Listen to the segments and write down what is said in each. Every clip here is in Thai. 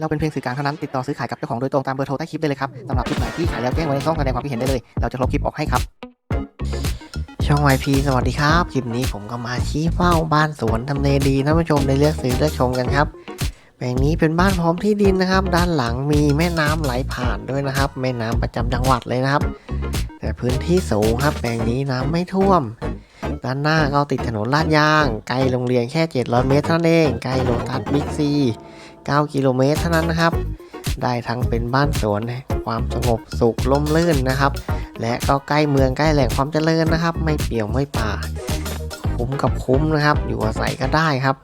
เราเป็นเพียงสื่อกลางเท่านั้นติดต่อซื้อขายกับเจ้าของโดยตรงตามเบอร์โทรใต้คลิปได้เลยครับสำหรับคลิปไหนที่ขายแล้วแจ้งไว้ในช่องแสดงความคิดเห็นได้เลย เราจะลบคลิปออกให้ครับ ช่อง YP สวัสดีครับ คลิปนี้ผมก็มาชี้เป้าบ้านสวนทำเลดีท่านผู้ชมได้เลือกซื้อเลือกชมกันครับแปลงนี้เป็นบ้านพร้อมที่ดินนะครับ ด้านหลังมีแม่น้ำไหลผ่านด้วยนะครับ แม่น้ำประจำจังหวัดเลยนะครับ แต่พื้นที่สูงครับ แปลงนี้น้ำไม่ท่วม ด้านหน้าก็ติดถนนลาดยาง ไกลโรงเรียนแค่ 700 เมตรเท่านั้นเองใกล้โลตัสบิ๊กซี 9 กิโลเมตรเท่านั้นนะครับ ได้ทั้งเป็นบ้านสวนความสงบสุขล่มลื่นนะครับ และก็ใกล้เมืองใกล้แหล่งความเจริญนะครับ ไม่เปี่ยวไม่ป่า คุ้มกับคุ้มนะครับ อยู่อาศัยก็ได้ครับ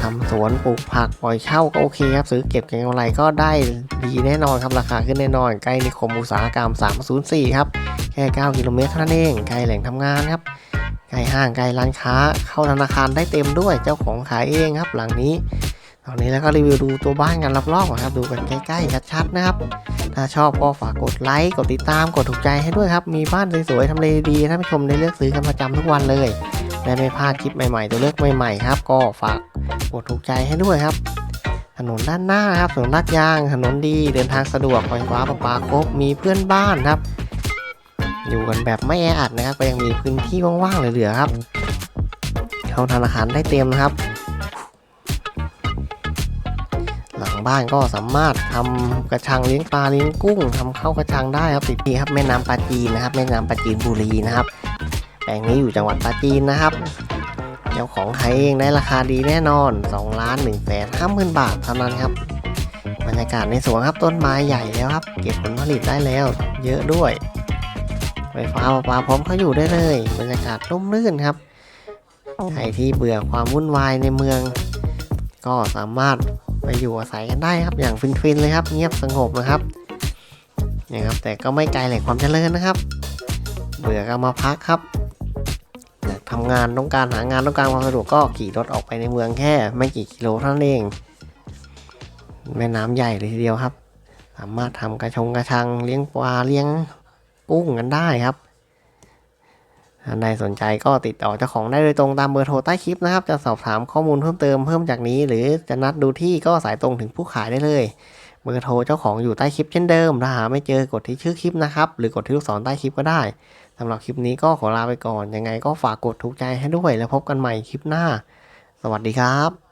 ทำสวนปลูกผักปล่อยเช่าก็โอเคครับ ซื้อเก็บเก็งกำไรก็ได้ดีแน่นอนครับ ราคาขึ้นแน่นอน ใกล้นิคมอุตสาหกรรม 304 ครับ แค่ 9 กิโลเมตรเท่านั้นเอง ใกล้แหล่งทำงานครับ ใกล้ห้างใกล้ร้านค้า เข้าธนาคารได้เต็มด้วย เจ้าของขายเองครับ หลังนี้ อนนี้แล้วก็รีวิวดูตัวบ้านกันรอบๆนครับ ดูกันใกล้ๆชัดๆนะครับ ถ้าชอบก็ฝากกดไลค์กดติดตามกดถูกใจให้ด้วยครับ มีบ้านสวยๆทำเลดีท่านผู้ชมได้เลือกซื้อกันประจำทุกวันเลยและไม่พลาดคลิปใหม่ๆ ตัวเลือกใหม่ๆครับ ก็ฝากกดถูกใจให้ด้วยครับ ถนนด้านหน้าครับถนนลาดยาง ถนนดีเดินทางสะดวกไฟฟ้าประปาครบมีเพื่อนบ้านครับ อยู่กันแบบไม่แออัดนะครับก็ยังมีพื้นที่ว่างๆเหลือๆครับเข้าธนาคารได้เต็มนะครับ งบ้านก็สามารถทำกระชังเลี้ยงปลาเลี้ยงกุ้งทำเข้าวกระชังได้ครับติดที่ครับแม่น้ำปลาจีนนะครับแม่น้ำปลาจีนบุรีนะครับ แปลงนี้อยู่จังหวัดปราจีนนะครับเจ้าของขายเองได้ราคาดีแน่นอน2ล้าน1แสนห้าหมื่นบาทเท่านั้นครับบรรยากาศในสวนครับต้นไม้ใหญ่แล้วครับ เก็บผลผลิตได้แล้ว เยอะด้วยไฟฟ้าประปาพร้อมเขาอยู่ได้เลย บรรยากาศร่มรื่นครับใครที่เบื่อความวุ่นวายในเมือง ก็สามารถ อยู่อาศัยกันได้ครับ อย่างฟินๆเลยครับ เงียบสงบนะครับเนี่ยครับ แต่ก็ไม่ไกลแหล่งความเจริญนะครับ เบื่อก็มาพักครับอยากทำงานต้องการหางานต้องการความสะดวกก็ขี่รถออกไปในเมืองแค่ ไม่กี่กิโลเท่านั้นเอง แม่น้ำใหญ่เลยทีเดียวครับ สามารถทำกระชงกระชังเลี้ยงปลาเลี้ยงกุ้งกันได้ครับ ท่านใดสนใจก็ติดต่อเจ้าของได้โดยตรงตามเบอร์โทรใต้คลิปนะครับ จะสอบถามข้อมูลเพิ่มเติมเพิ่มจากนี้ หรือจะนัดดูที่ก็สายตรงถึงผู้ขายได้เลย เบอร์โทรเจ้าของอยู่ใต้คลิปเช่นเดิม ถ้าหาไม่เจอกดที่ชื่อคลิปนะครับ หรือกดที่ลูกศรใต้คลิปก็ได้สำหรับคลิปนี้ก็ขอลาไปก่อน ยังไงก็ฝากกดถูกใจให้ด้วยแล้วพบกันใหม่คลิปหน้า สวัสดีครับ